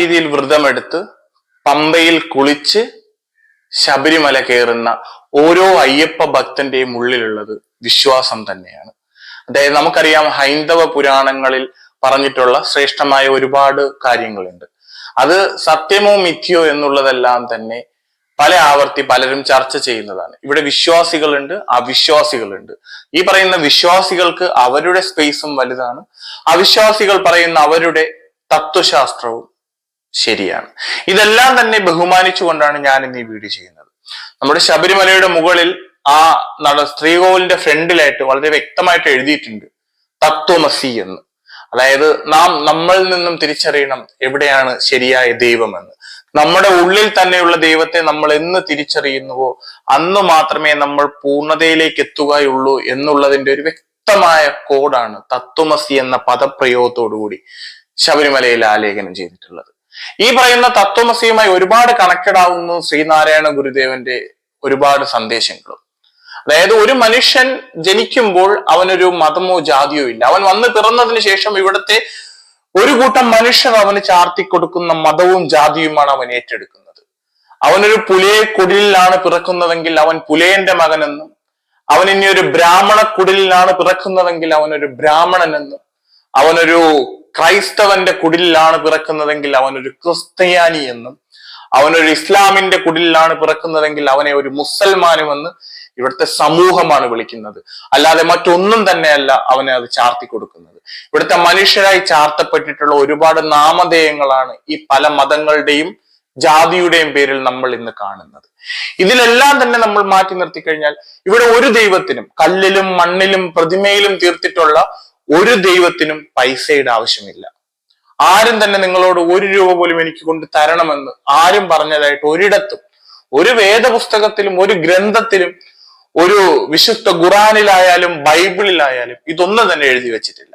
രീതിയിൽ വ്രതമെടുത്ത് പമ്പയിൽ കുളിച്ച് ശബരിമല കയറുന്ന ഓരോ അയ്യപ്പ ഭക്തന്റെയും ഉള്ളിലുള്ളത് വിശ്വാസം തന്നെയാണ്. അതായത് നമുക്കറിയാം ഹൈന്ദവ പുരാണങ്ങളിൽ പറഞ്ഞിട്ടുള്ള ശ്രേഷ്ഠമായ ഒരുപാട് കാര്യങ്ങളുണ്ട്. അത് സത്യമോ മിഥ്യോ എന്നുള്ളതെല്ലാം തന്നെ പല ആവർത്തി പലരും ചർച്ച ചെയ്യുന്നതാണ്. ഇവിടെ വിശ്വാസികളുണ്ട് അവിശ്വാസികളുണ്ട്. ഈ പറയുന്ന വിശ്വാസികൾക്ക് അവരുടെ സ്പേസും വലുതാണ്. അവിശ്വാസികൾ പറയുന്ന അവരുടെ തത്വശാസ്ത്രവും ശരിയാണ്. ഇതെല്ലാം തന്നെ ബഹുമാനിച്ചുകൊണ്ടാണ് ഞാൻ ഇന്ന് ഈ വീഡിയോ ചെയ്യുന്നത്. നമ്മുടെ ശബരിമലയുടെ മുകളിൽ ആ നട ശ്രീകോവിലിന്റെ ഫ്രണ്ടിലായിട്ട് വളരെ വ്യക്തമായിട്ട് എഴുതിയിട്ടുണ്ട് തത്വമസി എന്ന്. അതായത് നാം നമ്മളിൽ നിന്നും തിരിച്ചറിയണം എവിടെയാണ് ശരിയായ ദൈവമെന്ന്. നമ്മുടെ ഉള്ളിൽ തന്നെയുള്ള ദൈവത്തെ നമ്മൾ എന്ന് തിരിച്ചറിയുന്നുവോ അന്ന് മാത്രമേ നമ്മൾ പൂർണതയിലേക്ക് എത്തുകയുള്ളൂ എന്നുള്ളതിന്റെ ഒരു വ്യക്തമായ കോഡാണ് തത്വമസി എന്ന പദപ്രയോഗത്തോടുകൂടി ശബരിമലയിൽ ആലേഖനം ചെയ്തിട്ടുള്ളത്. ഈ പറയുന്ന തത്വമസിയുമായി ഒരുപാട് കണക്റ്റഡ് ആവുന്നു ശ്രീനാരായണ ഗുരുദേവന്റെ ഒരുപാട് സന്ദേശങ്ങളും. അതായത് ഒരു മനുഷ്യൻ ജനിക്കുമ്പോൾ അവനൊരു മതമോ ജാതിയോ ഇല്ല. അവൻ വന്ന് പിറന്നതിന് ശേഷം ഇവിടുത്തെ ഒരു കൂട്ടം മനുഷ്യർ അവന് ചാർത്തി കൊടുക്കുന്ന മതവും ജാതിയുമാണ് അവൻ ഏറ്റെടുക്കുന്നത്. അവനൊരു പുലയെ കുടിലിലാണ് പിറക്കുന്നതെങ്കിൽ അവൻ പുലയന്റെ മകനെന്നും അവൻ ഇനി ഒരു ബ്രാഹ്മണ കുടിലിലാണ് പിറക്കുന്നതെങ്കിൽ അവനൊരു ബ്രാഹ്മണനെന്നും അവനൊരു ക്രൈസ്തവന്റെ കുടിലാണ് പിറക്കുന്നതെങ്കിൽ അവനൊരു ക്രിസ്ത്യാനി എന്നും അവനൊരു ഇസ്ലാമിന്റെ കുടിലാണ് പിറക്കുന്നതെങ്കിൽ അവനെ ഒരു മുസൽമാനുമെന്ന് ഇവിടുത്തെ സമൂഹമാണ് വിളിക്കുന്നത്. അല്ലാതെ മറ്റൊന്നും തന്നെയല്ല അവനെ അത് ചാർത്തി കൊടുക്കുന്നത്. ഇവിടുത്തെ മനുഷ്യരായി ചാർത്തപ്പെട്ടിട്ടുള്ള ഒരുപാട് നാമധേയങ്ങളാണ് ഈ പല മതങ്ങളുടെയും ജാതിയുടെയും പേരിൽ നമ്മൾ ഇന്ന് കാണുന്നത്. ഇതിലെല്ലാം തന്നെ നമ്മൾ മാറ്റി നിർത്തി കഴിഞ്ഞാൽ ഇവിടെ ഒരു ദൈവത്തിനും കല്ലിലും മണ്ണിലും പ്രതിമയിലും തീർത്തിട്ടുള്ള ഒരു ദൈവത്തിനും പൈസയുടെ ആവശ്യമില്ല. ആരും തന്നെ നിങ്ങളോട് ഒരു രൂപ പോലും എനിക്ക് കൊണ്ട് തരണമെന്ന് ആരും പറഞ്ഞതായിട്ട് ഒരിടത്തും ഒരു വേദപുസ്തകത്തിലും ഒരു ഗ്രന്ഥത്തിലും ഒരു വിശുദ്ധ ഖുറാനിലായാലും ബൈബിളിലായാലും ഇതൊന്നും തന്നെ എഴുതി വെച്ചിട്ടില്ല.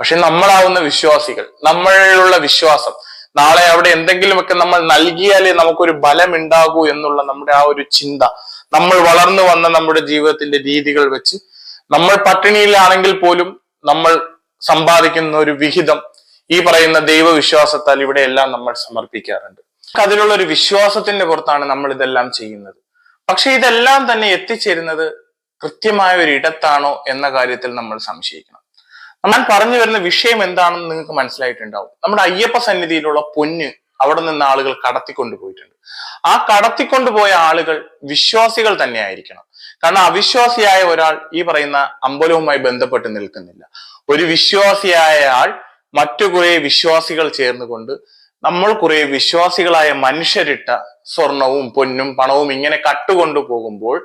പക്ഷെ നമ്മളാവുന്ന വിശ്വാസികൾ നമ്മളിലുള്ള വിശ്വാസം നാളെ അവിടെ എന്തെങ്കിലുമൊക്കെ നമ്മൾ നൽകിയാലേ നമുക്കൊരു ബലം ഉണ്ടാകൂ എന്നുള്ള നമ്മുടെ ആ ഒരു ചിന്ത നമ്മൾ വളർന്നു വന്ന നമ്മുടെ ജീവിതത്തിന്റെ രീതികൾ വെച്ച് നമ്മൾ പട്ടിണിയിലാണെങ്കിൽ പോലും നമ്മൾ സമ്പാദിക്കുന്ന ഒരു വിഹിതം ഈ പറയുന്ന ദൈവവിശ്വാസത്താൽ ഇവിടെയെല്ലാം നമ്മൾ സമർപ്പിക്കാറുണ്ട്. അതിലുള്ള ഒരു വിശ്വാസത്തിന്റെ പുറത്താണ് നമ്മൾ ഇതെല്ലാം ചെയ്യുന്നത്. പക്ഷെ ഇതെല്ലാം തന്നെ എത്തിച്ചേരുന്നത് കൃത്യമായ ഒരു ഇടത്താണോ എന്ന കാര്യത്തിൽ നമ്മൾ സംശയിക്കണം. ഞാൻ പറഞ്ഞു വരുന്ന വിഷയം എന്താണെന്ന് നിങ്ങൾക്ക് മനസ്സിലായിട്ടുണ്ടാവും. നമ്മുടെ അയ്യപ്പ സന്നിധിയിലുള്ള പൊന്ന് അവിടെ നിന്ന് ആളുകൾ കടത്തിക്കൊണ്ടുപോയിട്ടുണ്ട്. ആ കടത്തിക്കൊണ്ടുപോയ ആളുകൾ വിശ്വാസികൾ തന്നെ ആയിരിക്കണം. കാരണം അവിശ്വാസിയായ ഒരാൾ ഈ പറയുന്ന അമ്പലവുമായി ബന്ധപ്പെട്ട് നിൽക്കുന്നില്ല. ഒരു വിശ്വാസിയായ ആൾ മറ്റു കുറെ വിശ്വാസികൾ ചേർന്നുകൊണ്ട് നമ്മൾ കുറെ വിശ്വാസികളായ മനുഷ്യരിട്ട സ്വർണവും പൊന്നും പണവും ഇങ്ങനെ കട്ടുകൊണ്ടു പോകുമ്പോൾ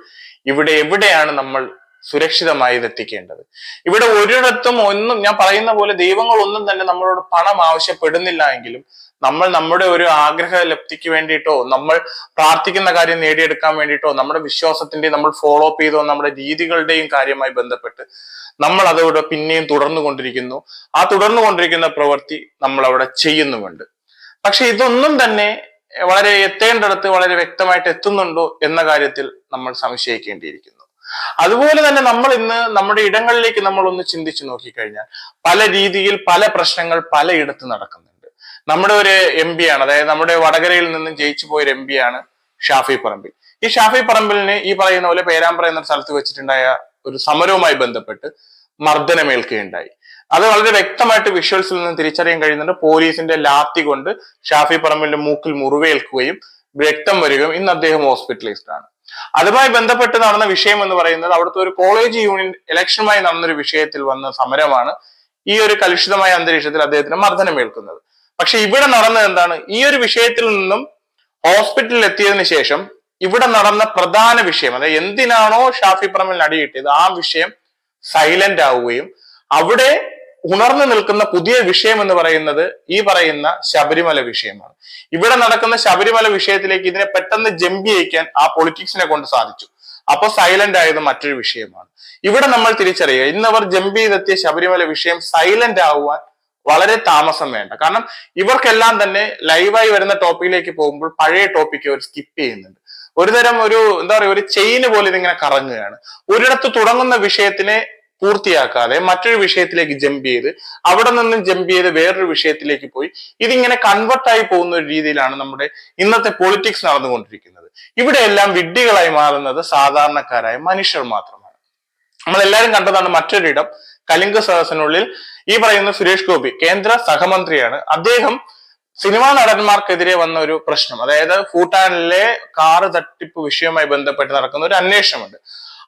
ഇവിടെ എവിടെയാണ് നമ്മൾ സുരക്ഷിതമായി ഇതെത്തിക്കേണ്ടത് ഇവിടെ ഒരിടത്തും ഒന്നും ഞാൻ പറയുന്ന പോലെ ദൈവങ്ങൾ ഒന്നും തന്നെ നമ്മളോട് പണം ആവശ്യപ്പെടുന്നില്ല എങ്കിലും നമ്മൾ നമ്മുടെ ഒരു ആഗ്രഹ ലബ്ധിക്ക് വേണ്ടിയിട്ടോ നമ്മൾ പ്രാർത്ഥിക്കുന്ന കാര്യം നേടിയെടുക്കാൻ വേണ്ടിയിട്ടോ നമ്മുടെ വിശ്വാസത്തിന്റെ നമ്മൾ ഫോളോ അപ്പ് ചെയ്തോ നമ്മുടെ രീതികളുടെയും കാര്യമായി ബന്ധപ്പെട്ട് നമ്മൾ അതോടെ പിന്നെയും തുടർന്നു കൊണ്ടിരിക്കുന്നു. ആ തുടർന്നു കൊണ്ടിരിക്കുന്ന പ്രവൃത്തി നമ്മൾ അവിടെ ചെയ്യുന്നുമുണ്ട്. പക്ഷെ ഇതൊന്നും തന്നെ വളരെ എത്തേണ്ടടുത്ത് വളരെ വ്യക്തമായിട്ട് എത്തുന്നുണ്ടോ എന്ന കാര്യത്തിൽ നമ്മൾ സംശയിക്കേണ്ടിയിരിക്കുന്നു. അതുപോലെ തന്നെ നമ്മൾ ഇന്ന് നമ്മുടെ ഇടങ്ങളിലേക്ക് നമ്മൾ ഒന്ന് ചിന്തിച്ചു നോക്കിക്കഴിഞ്ഞാൽ പല രീതിയിൽ പല പ്രശ്നങ്ങൾ പലയിടത്ത് നടക്കുന്നുണ്ട്. നമ്മുടെ ഒരു എം പി ആണ്. അതായത് നമ്മുടെ വടകരയിൽ നിന്നും ജയിച്ചു പോയൊരു എം പി ആണ് ഷാഫി പറമ്പിൽ. ഈ ഷാഫി പറമ്പിലിന് ഈ പറയുന്ന പോലെ പേരാമ്പ്ര എന്ന സ്ഥലത്ത് വെച്ചിട്ടുണ്ടായ ഒരു സമരവുമായി ബന്ധപ്പെട്ട് മർദ്ദനമേൽക്കുകയുണ്ടായി. അത് വളരെ വ്യക്തമായിട്ട് വിഷ്വൽസിൽ നിന്ന് തിരിച്ചറിയാൻ കഴിയുന്നുണ്ട്. പോലീസിന്റെ ലാത്തി കൊണ്ട് ഷാഫി പറമ്പിലിന്റെ മൂക്കിൽ മുറിവേൽക്കുകയും രക്തം വരികയും ഇന്ന് അദ്ദേഹം ഹോസ്പിറ്റലൈസ്ഡ് ആണ്. അതുമായി ബന്ധപ്പെട്ട് നടന്ന വിഷയം എന്ന് പറയുന്നത് അവിടുത്തെ ഒരു കോളേജ് യൂണിയൻ ഇലക്ഷനുമായി നടന്നൊരു വിഷയത്തിൽ വന്ന സമരമാണ് ഈ ഒരു കലുഷിതമായ അന്തരീക്ഷത്തിൽ അദ്ദേഹത്തിന് മർദ്ദനമേൽക്കുന്നത്. പക്ഷെ ഇവിടെ നടന്നത് എന്താണ്? ഈ ഒരു വിഷയത്തിൽ നിന്നും ഹോസ്പിറ്റലിൽ എത്തിയതിനു ശേഷം ഇവിടെ നടന്ന പ്രധാന വിഷയം അതായത് എന്തിനാണോ ഷാഫി പറമ്പിൽ അടിയിട്ടത് ആ വിഷയം സൈലന്റ് ആവുകയും അവിടെ ഉണർന്നു നിൽക്കുന്ന പുതിയ വിഷയം എന്ന് പറയുന്നത് ഈ പറയുന്ന ശബരിമല വിഷയമാണ്. ഇവിടെ നടക്കുന്ന ശബരിമല വിഷയത്തിലേക്ക് ഇതിനെ പെട്ടെന്ന് ജമ്പ് അയക്കാൻ ആ പൊളിറ്റിക്സിനെ കൊണ്ട് സാധിച്ചു. അപ്പൊ സൈലന്റ് ആയത് മറ്റൊരു വിഷയമാണ്. ഇവിടെ നമ്മൾ തിരിച്ചറിയുക ഇന്ന് അവർ ജമ്പ് ചെയ്തെത്തിയ ശബരിമല വിഷയം സൈലന്റ് ആവുവാൻ വളരെ താമസം വേണ്ട. കാരണം ഇവർക്കെല്ലാം തന്നെ ലൈവായി വരുന്ന ടോപ്പിക്കിലേക്ക് പോകുമ്പോൾ പഴയ ടോപ്പിക്ക് അവർ സ്കിപ്പ് ചെയ്യുന്നുണ്ട്. ഒരു തരം ഒരു എന്താ പറയുക ഒരു ചെയിന് പോലെ ഇതിങ്ങനെ കറങ്ങുകയാണ്. ഒരിടത്ത് തുടങ്ങുന്ന വിഷയത്തിനെ പൂർത്തിയാക്കാതെ മറ്റൊരു വിഷയത്തിലേക്ക് ജമ്പ് ചെയ്ത് അവിടെ നിന്നും ജമ്പ് ചെയ്ത് വേറൊരു വിഷയത്തിലേക്ക് പോയി. ഇതിങ്ങനെ കൺവെർട്ടായി പോകുന്ന ഒരു രീതിയിലാണ് നമ്മുടെ ഇന്നത്തെ പൊളിറ്റിക്സ് നടന്നുകൊണ്ടിരിക്കുന്നത്. ഇവിടെയെല്ലാം വിഡ്ഢികളായി മാറുന്നത് സാധാരണക്കാരായ മനുഷ്യർ മാത്രമാണ്. നമ്മൾ എല്ലാവരും കണ്ടതാണ് മറ്റൊരിടം കലിംഗ സദസ്സിനുള്ളിൽ ഈ പറയുന്ന സുരേഷ് ഗോപി കേന്ദ്ര സഹമന്ത്രിയാണ്. അദ്ദേഹം സിനിമാ നടന്മാർക്കെതിരെ വന്ന ഒരു പ്രശ്നം. അതായത് ഭൂട്ടാനിലെ കാറ് തട്ടിപ്പ് വിഷയവുമായി ബന്ധപ്പെട്ട് നടക്കുന്ന ഒരു അന്വേഷണമുണ്ട്.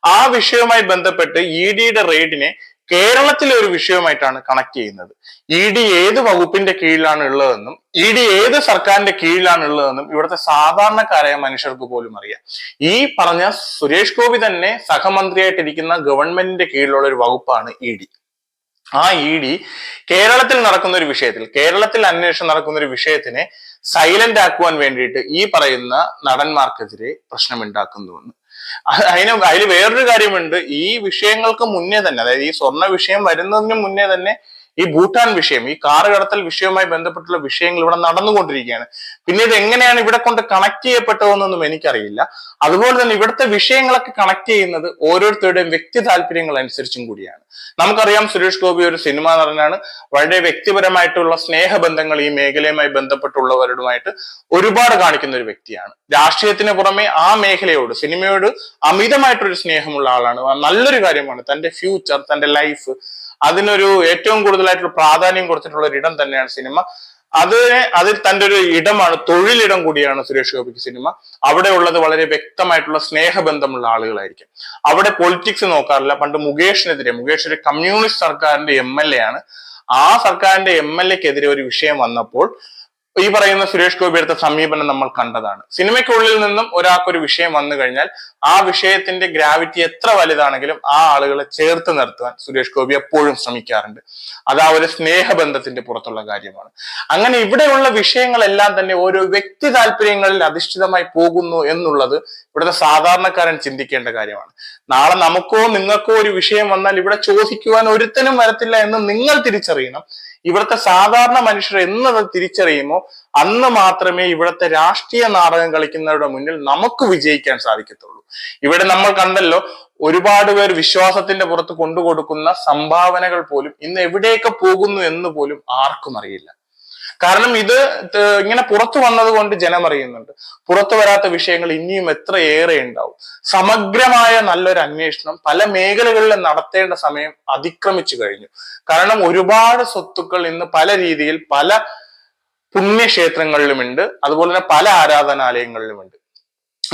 ആ വിഷയവുമായി ബന്ധപ്പെട്ട് ഇ ഡിയുടെ റെയ്ഡിനെ കേരളത്തിലെ ഒരു വിഷയവുമായിട്ടാണ് കണക്ട് ചെയ്യുന്നത്. ഇ ഡി ഏത് വകുപ്പിന്റെ കീഴിലാണ് ഉള്ളതെന്നും ഇ ഡി ഏത് സർക്കാരിന്റെ കീഴിലാണ് ഉള്ളതെന്നും ഇവിടുത്തെ സാധാരണക്കാരായ മനുഷ്യർക്ക് പോലും അറിയാം. ഈ പറഞ്ഞ സുരേഷ് ഗോപി തന്നെ സഹമന്ത്രിയായിട്ടിരിക്കുന്ന ഗവൺമെന്റിന്റെ കീഴിലുള്ള ഒരു വകുപ്പാണ് ഇ ഡി. ആ ഇ ഡി കേരളത്തിൽ നടക്കുന്ന ഒരു വിഷയത്തിൽ കേരളത്തിൽ അന്വേഷണം നടക്കുന്ന ഒരു വിഷയത്തിനെ സൈലന്റ് ആക്കുവാൻ വേണ്ടിയിട്ട് ഈ പറയുന്ന നടന്മാർക്കെതിരെ പ്രശ്നമുണ്ടാക്കുന്നുവെന്ന്. അതിന് അതിൽ വേറൊരു കാര്യമുണ്ട്. ഈ വിഷയങ്ങൾക്ക് മുന്നേ തന്നെ അതായത് ഈ സ്വർണ വിഷയം വരുന്നതിന് മുന്നേ തന്നെ ഈ ഭൂട്ടാൻ വിഷയം ഈ കാറ് കടത്തൽ വിഷയവുമായി ബന്ധപ്പെട്ടുള്ള വിഷയങ്ങൾ ഇവിടെ നടന്നുകൊണ്ടിരിക്കുകയാണ്. പിന്നെ ഇത് എങ്ങനെയാണ് ഇവിടെ കൊണ്ട് കണക്ട് ചെയ്യപ്പെട്ടതെന്നൊന്നും എനിക്കറിയില്ല. അതുപോലെ തന്നെ ഇവിടുത്തെ വിഷയങ്ങളൊക്കെ കണക്ട് ചെയ്യുന്നത് ഓരോരുത്തരുടെയും വ്യക്തി താല്പര്യങ്ങൾ അനുസരിച്ചും കൂടിയാണ്. നമുക്കറിയാം സുരേഷ് ഗോപി ഒരു സിനിമ നടനാണ്. വളരെ വ്യക്തിപരമായിട്ടുള്ള സ്നേഹബന്ധങ്ങൾ ഈ മേഖലയുമായി ബന്ധപ്പെട്ടുള്ളവരുമായിട്ട് ഒരുപാട് കാണിക്കുന്ന ഒരു വ്യക്തിയാണ്. രാഷ്ട്രീയത്തിന് പുറമെ ആ മേഖലയോട് സിനിമയോട് അമിതമായിട്ടൊരു സ്നേഹമുള്ള ആളാണ്. നല്ലൊരു കാര്യമാണ് തന്റെ ഫ്യൂച്ചർ തന്റെ ലൈഫ് അതിനൊരു ഏറ്റവും കൂടുതലായിട്ടുള്ള പ്രാധാന്യം കൊടുത്തിട്ടുള്ള ഒരു ഇടം തന്നെയാണ് സിനിമ. അതിനെ അതിൽ തന്റെ ഒരു ഇടമാണ് തൊഴിലിടം കൂടിയാണ് സുരേഷ് ഗോപിക്ക് സിനിമ. അവിടെ ഉള്ളത് വളരെ വ്യക്തമായിട്ടുള്ള സ്നേഹബന്ധമുള്ള ആളുകളായിരിക്കും. അവിടെ പൊളിറ്റിക്സ് നോക്കാറില്ല. പണ്ട് മുകേഷിനെതിരെ മുകേഷ് ഒരു കമ്മ്യൂണിസ്റ്റ് സർക്കാരിന്റെ എം എൽ എ ആണ്. ആ സർക്കാരിന്റെ എം എൽ എക്കെതിരെ ഒരു വിഷയം വന്നപ്പോൾ ഈ പറയുന്ന സുരേഷ് ഗോപി എടുത്ത സമീപനം നമ്മൾ കണ്ടതാണ്. സിനിമയ്ക്കുള്ളിൽ നിന്നും ഒരാൾക്കൊരു വിഷയം വന്നു കഴിഞ്ഞാൽ ആ വിഷയത്തിന്റെ ഗ്രാവിറ്റി എത്ര വലുതാണെങ്കിലും ആ ആളുകളെ ചേർത്ത് നിർത്തുവാൻ സുരേഷ് ഗോപി എപ്പോഴും ശ്രമിക്കാറുണ്ട്. അത് ആ ഒരു സ്നേഹബന്ധത്തിന്റെ പുറത്തുള്ള കാര്യമാണ്. അങ്ങനെ ഇവിടെയുള്ള വിഷയങ്ങളെല്ലാം തന്നെ ഓരോ വ്യക്തി താല്പര്യങ്ങളിൽ അധിഷ്ഠിതമായി പോകുന്നു എന്നുള്ളത് ഇവിടുത്തെ സാധാരണക്കാരൻ ചിന്തിക്കേണ്ട കാര്യമാണ്. നാളെ നമുക്കോ നിങ്ങൾക്കോ ഒരു വിഷയം വന്നാൽ ഇവിടെ ചോദിക്കുവാൻ ഒരുത്തനും വരത്തില്ല എന്ന് നിങ്ങൾ തിരിച്ചറിയണം. ഇവിടുത്തെ സാധാരണ മനുഷ്യർ എന്നത് തിരിച്ചറിയുമോ? അന്ന് മാത്രമേ ഇവിടുത്തെ രാഷ്ട്രീയ നാടകം കളിക്കുന്നവരുടെ മുന്നിൽ നമുക്ക് വിജയിക്കാൻ സാധിക്കത്തുള്ളൂ. ഇവിടെ നമ്മൾ കണ്ടല്ലോ ഒരുപാട് പേർ വിശ്വാസത്തിന്റെ പുറത്ത് കൊണ്ടുകൊടുക്കുന്ന സംഭാവനകൾ പോലും ഇന്ന് എവിടെയൊക്കെ പോകുന്നു എന്ന് പോലും ആർക്കും അറിയില്ല. കാരണം ഇത് ഇങ്ങനെ പുറത്തു വന്നത് കൊണ്ട് ജനം അറിയുന്നുണ്ട്. പുറത്തു വരാത്ത വിഷയങ്ങൾ ഇനിയും എത്രയേറെ ഉണ്ടാവും. സമഗ്രമായ നല്ലൊരു അന്വേഷണം പല മേഖലകളിലും നടത്തേണ്ട സമയം അതിക്രമിച്ചു കഴിഞ്ഞു. കാരണം ഒരുപാട് സ്വത്തുക്കൾ ഇന്ന് പല രീതിയിൽ പല പുണ്യക്ഷേത്രങ്ങളിലുമുണ്ട്. അതുപോലെ തന്നെ പല ആരാധനാലയങ്ങളിലുമുണ്ട്.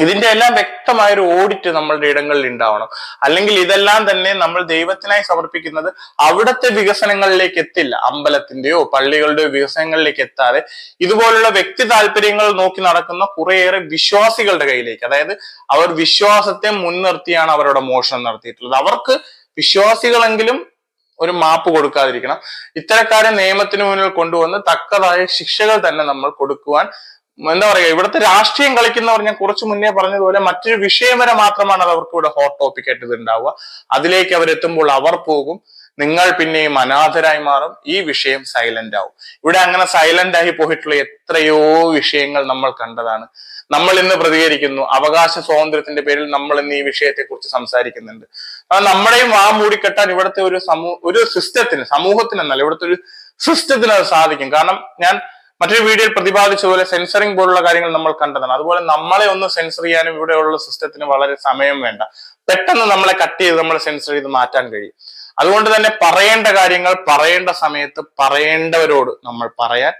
ഇതിന്റെ എല്ലാം വ്യക്തമായ ഒരു ഓഡിറ്റ് നമ്മളുടെ ഇടങ്ങളിൽ ഉണ്ടാവണം. അല്ലെങ്കിൽ ഇതെല്ലാം തന്നെ നമ്മൾ ദൈവത്തിനായി സമർപ്പിക്കുന്നത് അവിടുത്തെ വികസനങ്ങളിലേക്ക് എത്തില്ല. അമ്പലത്തിന്റെയോ പള്ളികളുടെയോ വികസനങ്ങളിലേക്ക് എത്താതെ ഇതുപോലുള്ള വ്യക്തി താല്പര്യങ്ങൾ നോക്കി നടക്കുന്ന കുറേയേറെ വിശ്വാസികളുടെ കയ്യിലേക്ക് അതായത് അവർ വിശ്വാസത്തെ മുൻനിർത്തിയാണ് അവരുടെ മോഷണം നടത്തിയിട്ടുള്ളത്. അവർക്ക് വിശ്വാസികളെങ്കിലും ഒരു മാപ്പ് കൊടുക്കാതിരിക്കണം. ഇത്തരക്കാരെ നിയമത്തിന് മുന്നിൽ കൊണ്ടുവന്ന് തക്കതായ ശിക്ഷകൾ തന്നെ നമ്മൾ കൊടുക്കുവാൻ എന്താ പറയുക ഇവിടുത്തെ രാഷ്ട്രീയം കളിക്കുന്നവർ ഞാൻ കുറച്ചു മുന്നേ പറഞ്ഞതുപോലെ മറ്റൊരു വിഷയം വരെ മാത്രമാണ് അവർക്ക് ഇവിടെ ഹോട്ട് ടോപ്പിക് ആയിട്ട് ഇത് ഉണ്ടാവുക. അതിലേക്ക് അവരെത്തുമ്പോൾ അവർ പോകും നിങ്ങൾ പിന്നെയും അനാഥരായി മാറും ഈ വിഷയം സൈലന്റ് ആവും. ഇവിടെ അങ്ങനെ സൈലന്റ് ആയി പോയിട്ടുള്ള എത്രയോ വിഷയങ്ങൾ നമ്മൾ കണ്ടതാണ്. നമ്മൾ ഇന്ന് പ്രതികരിക്കുന്നു അവകാശ സ്വാതന്ത്ര്യത്തിന്റെ പേരിൽ നമ്മൾ ഇന്ന് ഈ വിഷയത്തെ കുറിച്ച് സംസാരിക്കുന്നുണ്ട് നമ്മുടെയും വാ മൂടിക്കെട്ടാൻ ഇവിടുത്തെ ഒരു സമൂഹ ഒരു സിസ്റ്റത്തിന് സമൂഹത്തിനെന്നല്ല ഇവിടുത്തെ ഒരു സിസ്റ്റത്തിന് അത് സാധിക്കും. കാരണം ഞാൻ മറ്റൊരു വീഡിയോയിൽ പ്രതിപാദിച്ചതുപോലെ സെൻസറിങ് പോലുള്ള കാര്യങ്ങൾ നമ്മൾ കണ്ടതാണ്. അതുപോലെ നമ്മളെ ഒന്ന് സെൻസർ ചെയ്യാനും ഇവിടെയുള്ള സിസ്റ്റത്തിന് വളരെ സമയം വേണ്ട. പെട്ടെന്ന് നമ്മളെ കട്ട് ചെയ്ത് നമ്മളെ സെൻസർ ചെയ്ത് മാറ്റാൻ കഴിയും. അതുകൊണ്ട് തന്നെ പറയേണ്ട കാര്യങ്ങൾ പറയേണ്ട സമയത്ത് പറയേണ്ടവരോട് നമ്മൾ പറയാൻ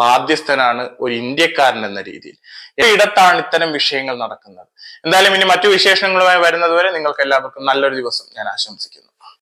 ബാധ്യസ്ഥനാണ് ഒരു ഇന്ത്യക്കാരൻ എന്ന രീതിയിൽ. ഇടത്താണ് ഇത്തരം വിഷയങ്ങൾ നടക്കുന്നത്. എന്തായാലും ഇനി മറ്റു വിശേഷങ്ങളുമായി വരുന്നതുവരെ നിങ്ങൾക്ക് എല്ലാവർക്കും നല്ലൊരു ദിവസം. ഞാൻ ആശംസിക്കുന്നു.